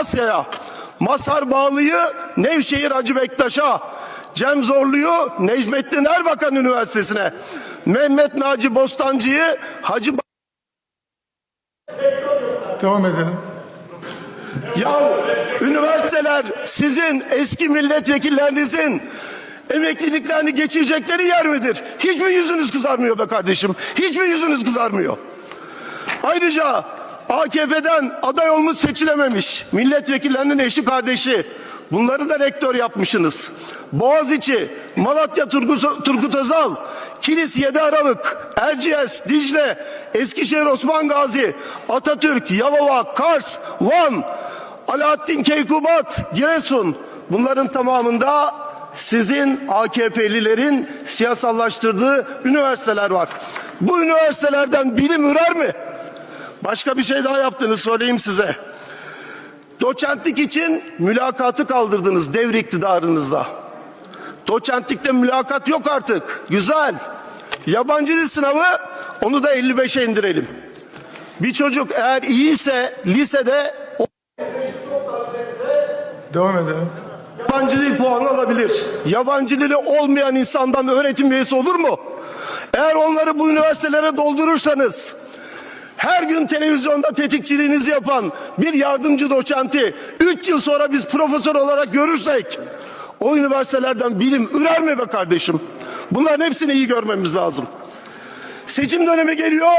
Amasya'ya, Masar Bağlı'yı Nevşehir Hacı Bektaş'a, Cem Zorlu'yu Necmettin Erbakan Üniversitesi'ne, Mehmet Naci Bostancı'yı Hacı Ba- Devam edelim. Ya üniversiteler sizin eski milletvekillerinizin emekliliklerini geçirecekleri yer midir? Hiç mi yüzünüz kızarmıyor be kardeşim? Hiç mi yüzünüz kızarmıyor? Ayrıca AKP'den aday olmuş seçilememiş milletvekillerinin eşi kardeşi bunları da rektör yapmışsınız. Boğaziçi, Malatya Turgut, Turgut Özal, Kilis 7 Aralık, Erciyes, Dicle, Eskişehir Osman Gazi, Atatürk, Yalova, Kars, Van, Alaaddin Keykubat, Giresun bunların tamamında sizin AKP'lilerin siyasallaştırdığı üniversiteler var. Bu üniversitelerden bilim ürer mi? Başka bir şey daha yaptınız söyleyeyim size. Doçentlik için mülakatı kaldırdınız devri iktidarınızda. Doçentlikte mülakat yok artık. Güzel. Yabancı dil sınavı onu da 55'e indirelim. Bir çocuk eğer iyiyse lisede o Devam edelim. yabancı dil puanı alabilir. Yabancı dili olmayan insandan öğretim üyesi olur mu? Eğer onları bu üniversitelere doldurursanız her gün televizyonda tetikçiliğinizi yapan bir yardımcı doçenti 3 yıl sonra biz profesör olarak görürsek o üniversitelerden bilim ürer mi be kardeşim? Bunların hepsini iyi görmemiz lazım. Seçim dönemi geliyor.